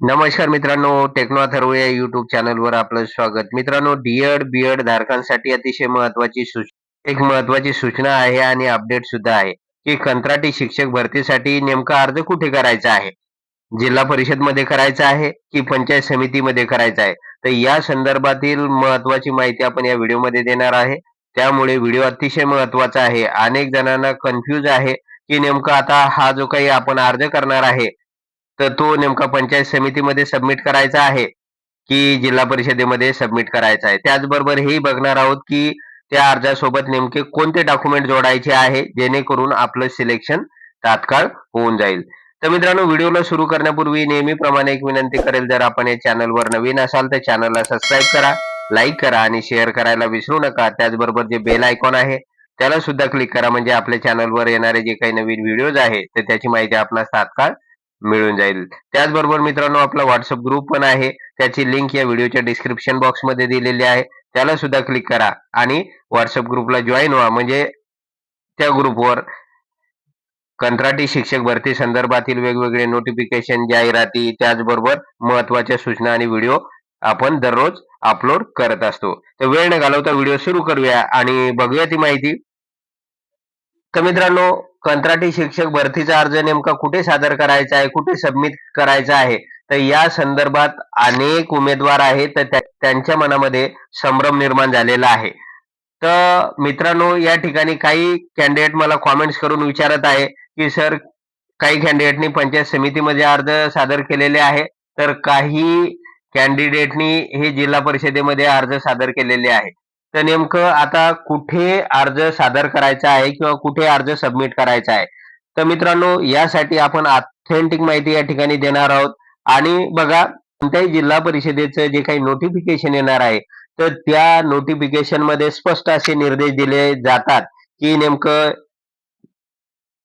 नमस्कार मित्रांनो टेक्नो अथर्व या युट्यूब चॅनलवर आपलं स्वागत. मित्रांनो डीएड बीएड धारकांसाठी अतिशय महत्वाची एक महत्वाची सूचना आहे आणि अपडेट सुद्धा आहे की कंत्राटी शिक्षक भरतीसाठी नेमका अर्ज कुठे करायचा आहे? जिल्हा परिषदमध्ये करायचा आहे की पंचायत समितीमध्ये करायचा आहे? तर या संदर्भातील महत्वाची माहिती आपण या व्हिडिओमध्ये देणार आहे. त्यामुळे व्हिडिओ अतिशय महत्त्वाचा आहे. अनेक जणांना कन्फ्यूज आहे की नेमका आता हा जो काही आपण अर्ज करणार आहे तर तो नेमका पंचायत समितीमध्ये सबमिट करायचा आहे की जिल्हा परिषदेमध्ये सबमिट करायचा आहे. त्याचबरोबर हेही बघणार आहोत की त्या अर्जासोबत नेमके कोणते डॉक्युमेंट जोडायचे आहे जेणेकरून आपलं सिलेक्शन तात्काळ होऊन जाईल. तर मित्रांनो व्हिडिओला सुरू करण्यापूर्वी नेहमीप्रमाणे एक विनंती करेल जर आपण या चॅनलवर नवीन असाल तर चॅनलला सबस्क्राईब करा लाईक करा आणि शेअर करायला विसरू नका. त्याचबरोबर जे बेल आयकॉन आहे त्याला सुद्धा क्लिक करा. म्हणजे आपल्या चॅनलवर येणारे जे काही नवीन व्हिडिओज आहे तर त्याची माहिती आपणास तात्काळ मिळून जाईल. त्याचबरोबर मित्रांनो आपला व्हॉट्सअप ग्रुप पण आहे. त्याची लिंक या व्हिडिओच्या डिस्क्रिप्शन बॉक्समध्ये दिलेली आहे. त्याला सुद्धा क्लिक करा आणि व्हॉट्सअप ग्रुपला जॉईन व्हा. म्हणजे त्या ग्रुपवर कंत्राटी शिक्षक भरती संदर्भातील वेगवेगळे नोटिफिकेशन जाहिराती त्याचबरोबर महत्त्वाच्या सूचना आणि व्हिडिओ आपण दररोज अपलोड करत असतो. तर वेळ न घालवता व्हिडिओ सुरू करूया आणि बघूया ती माहिती. तर मित्रांनो कंत्राटी शिक्षक भरतीचा अर्ज नेमका कुठे सादर करायचा आहे कुठे सबमिट करायचा आहे? तर या संदर्भात अनेक उमेदवार आहेत तर त्यांच्या मनामध्ये संभ्रम निर्माण झालेला आहे. तर मित्रांनो या ठिकाणी काही कॅन्डिडेट मला कॉमेंट्स करून विचारत आहे की सर काही कॅन्डिडेटनी पंचायत समितीमध्ये अर्ज सादर केलेले आहे तर काही कॅन्डिडेटनी हे जिल्हा परिषदेमध्ये अर्ज सादर केलेले आहे. तर नेमकं आता कुठे अर्ज सादर करायचा आहे किंवा कुठे अर्ज सबमिट करायचा आहे? तर मित्रांनो यासाठी आपण ऑथेंटिक माहिती या ठिकाणी देणार आहोत. आणि बघा कोणत्याही जिल्हा परिषदेचं जे काही नोटिफिकेशन येणार आहे तर त्या नोटिफिकेशनमध्ये स्पष्ट असे निर्देश दिले जातात की नेमकं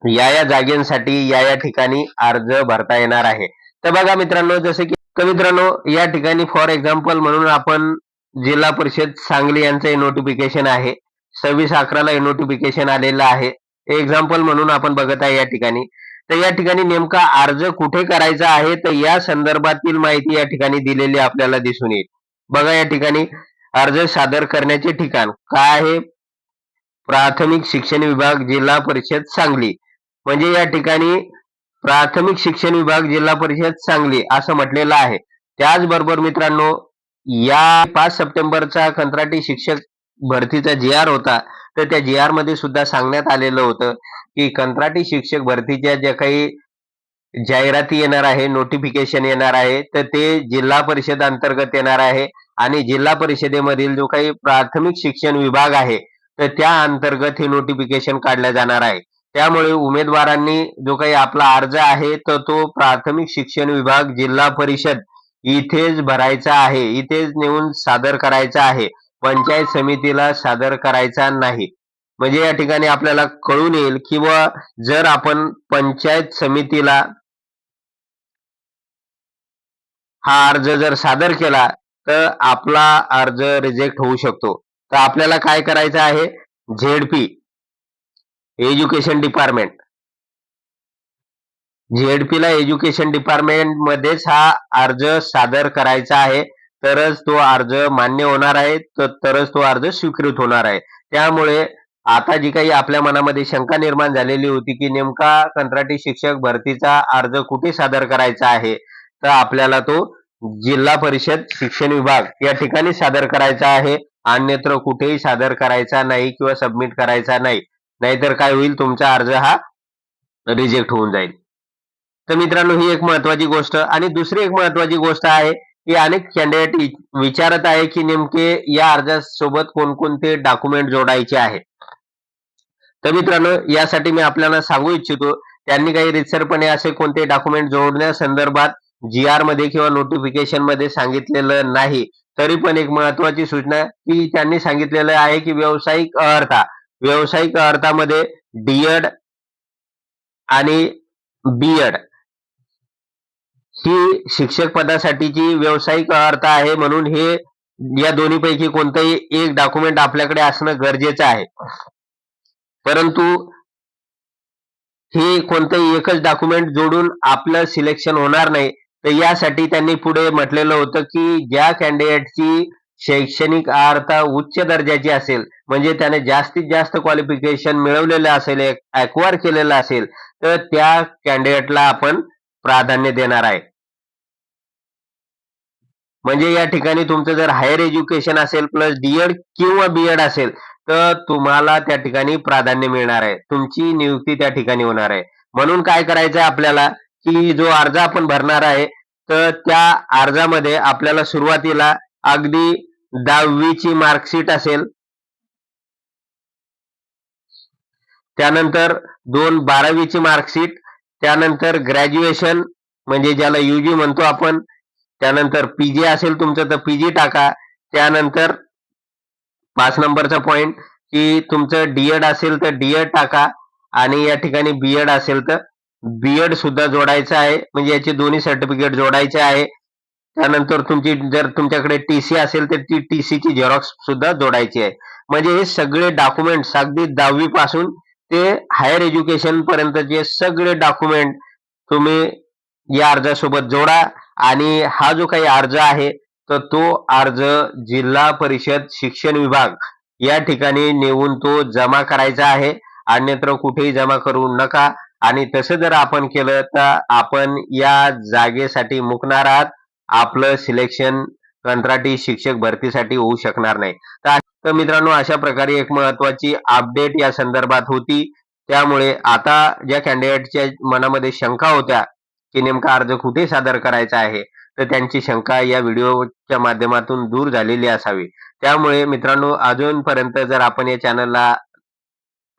या या जागेसाठी या या ठिकाणी अर्ज भरता येणार आहे. तर बघा मित्रांनो जसं की मित्रांनो या ठिकाणी फॉर एक्झाम्पल म्हणून आपण जिल्हा परिषद सांगली यांचं हे नोटिफिकेशन आहे. सव्वीस अकराला हे नोटिफिकेशन आलेलं आहे. एक्झाम्पल म्हणून आपण बघत आहे या ठिकाणी. तर या ठिकाणी नेमका अर्ज कुठे करायचा आहे? तर या संदर्भातील माहिती या ठिकाणी दिलेली आपल्याला दिसून येईल. बघा या ठिकाणी. अर्ज सादर करण्याचे ठिकाण काय आहे? प्राथमिक शिक्षण विभाग जिल्हा परिषद सांगली. म्हणजे या ठिकाणी प्राथमिक शिक्षण विभाग जिल्हा परिषद सांगली असं म्हटलेलं आहे. त्याचबरोबर मित्रांनो या पाच सप्टेंबरचा कंत्राटी शिक्षक भरतीचा जी आर होता तर त्या जी आरमध्ये सुद्धा सांगण्यात आलेलं होतं की कंत्राटी शिक्षक भरतीच्या ज्या काही जाहिराती येणार आहे नोटिफिकेशन येणार आहे तर ते जिल्हा परिषद अंतर्गत येणार आहे आणि जिल्हा परिषदेमधील जो काही प्राथमिक शिक्षण विभाग आहे तर त्या अंतर्गत हे नोटिफिकेशन काढलं जाणार आहे. त्यामुळे उमेदवारांनी जो काही आपला अर्ज आहे तर तो प्राथमिक शिक्षण विभाग जिल्हा परिषद इथेच भरायचा आहे. इथेच नेऊन सादर करायचा आहे. पंचायत समितीला सादर करायचा नाही. म्हणजे या ठिकाणी आपल्याला कळून येईल किंवा जर आपण पंचायत समितीला हा अर्ज जर सादर केला तर आपला अर्ज रिजेक्ट होऊ शकतो. तर आपल्याला काय करायचं आहे? झेडपी एज्युकेशन डिपार्टमेंट जीएडपी ला एज्युकेशन डिपार्टमेंट मध्येच हा अर्ज सादर करायचा आहे. तरच तो अर्ज मान्य होणार आहे. तर तरच तो अर्ज स्वीकृत होणार आहे. त्यामुळे आता जी काही आपल्या मनामध्ये शंका निर्माण झालेली होती की नेमका कंत्राटी शिक्षक भरतीचा अर्ज कुठे सादर करायचा आहे? तर आपल्याला तो जिल्हा परिषद शिक्षण विभाग या ठिकाणी सादर करायचा आहे. अन्यत्र कुठेही सादर करायचा नाही किंवा सबमिट करायचा नाही. नाहीतर काय होईल? तुमचा अर्ज हा रिजेक्ट होऊन जाईल. तर मित्रांनो ही एक महत्वाची गोष्ट. आणि दुसरी एक महत्वाची गोष्ट आहे की अनेक कॅन्डिडेट विचारत आहे की नेमके या अर्जासोबत कोणकोणते डॉक्युमेंट जोडायचे आहे. तर मित्रांनो यासाठी मी आपल्याला सांगू इच्छितो त्यांनी काही रितसरपणे असे कोणते डॉक्युमेंट जोडण्यासंदर्भात जी आरमध्ये किंवा नोटिफिकेशनमध्ये सांगितलेलं नाही. तरी पण एक महत्वाची सूचना की त्यांनी सांगितलेलं आहे की व्यावसायिक अर्था व्यावसायिक अर्थामध्ये डीएड आणि बीएड ही शिक्षक पदासाठीची व्यावसायिक अर्थ आहे म्हणून हे या दोन्हीपैकी कोणतंही एक डॉक्युमेंट आपल्याकडे असणं गरजेचं आहे. परंतु हे कोणतंही एकच डॉक्युमेंट जोडून आपलं सिलेक्शन होणार नाही तर यासाठी त्यांनी पुढे म्हटलेलं होतं की ज्या कॅन्डिडेटची शैक्षणिक अर्हता उच्च दर्जाची असेल म्हणजे त्याने जास्तीत जास्त क्वालिफिकेशन मिळवलेलं असेल अक्वायर केलेलं असेल तर त्या कॅन्डिडेटला आपण प्राधान्य देणार आहे. म्हणजे या ठिकाणी तुमचं जर हायर एज्युकेशन असेल प्लस डीएड किंवा बीएड असेल तर तुम्हाला त्या ठिकाणी प्राधान्य मिळणार आहे. तुमची नियुक्ती त्या ठिकाणी होणार आहे. म्हणून काय करायचं आहे आपल्याला की जो अर्ज आपण भरणार आहे तर त्या अर्जामध्ये आपल्याला सुरुवातीला अगदी दहावीची मार्कशीट असेल त्यानंतर दोन बारावीची मार्कशीट त्यानंतर ग्रॅज्युएशन म्हणजे ज्याला युजी म्हणतो आपण त्यानंतर पीजी असेल तुमचं तर पीजी टाका. त्यानंतर पाच नंबरचा पॉइंट की तुमचं डीएड असेल तर डीएड टाका. आणि या ठिकाणी बीएड असेल तर बीएड सुद्धा जोडायचं आहे. म्हणजे याचे दोन्ही सर्टिफिकेट जोडायचे आहे. त्यानंतर तुमची जर तुमच्याकडे टीसी असेल तर ती टीसीची झेरॉक्स सुद्धा जोडायची आहे. म्हणजे हे सगळे डॉक्युमेंट्स अगदी दहावी पासून ते हायर एज्युकेशन पर्यंतचे सगळे डॉक्युमेंट तुम्ही या अर्जासोबत जोडा. आणि हा जो काही अर्ज आहे तर तो अर्ज जिल्हा परिषद शिक्षण विभाग या ठिकाणी नेऊन तो जमा करायचा आहे. अन्यत्र कुठेही जमा करू नका. आणि तसं जर आपण केलं तर आपण या जागेसाठी मुकणार आहात. आपलं सिलेक्शन कंत्राटी शिक्षक भरतीसाठी होऊ शकणार नाही. तर मित्रांनो अशा प्रकारे एक महत्वाची अपडेट या संदर्भात होती. त्यामुळे आता ज्या कॅन्डिडेटच्या मनामध्ये शंका होत्या की नेमका अर्ज कुठे सादर करायचा आहे? तर त्यांची शंका या व्हिडिओच्या माध्यमातून दूर झालेली असावी. त्यामुळे मित्रांनो अजूनपर्यंत जर आपण या चॅनलला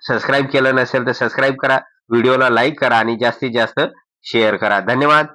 सबस्क्राईब केलं नसेल तर सबस्क्राईब करा व्हिडिओला लाईक करा आणि जास्तीत जास्त शेअर करा. धन्यवाद.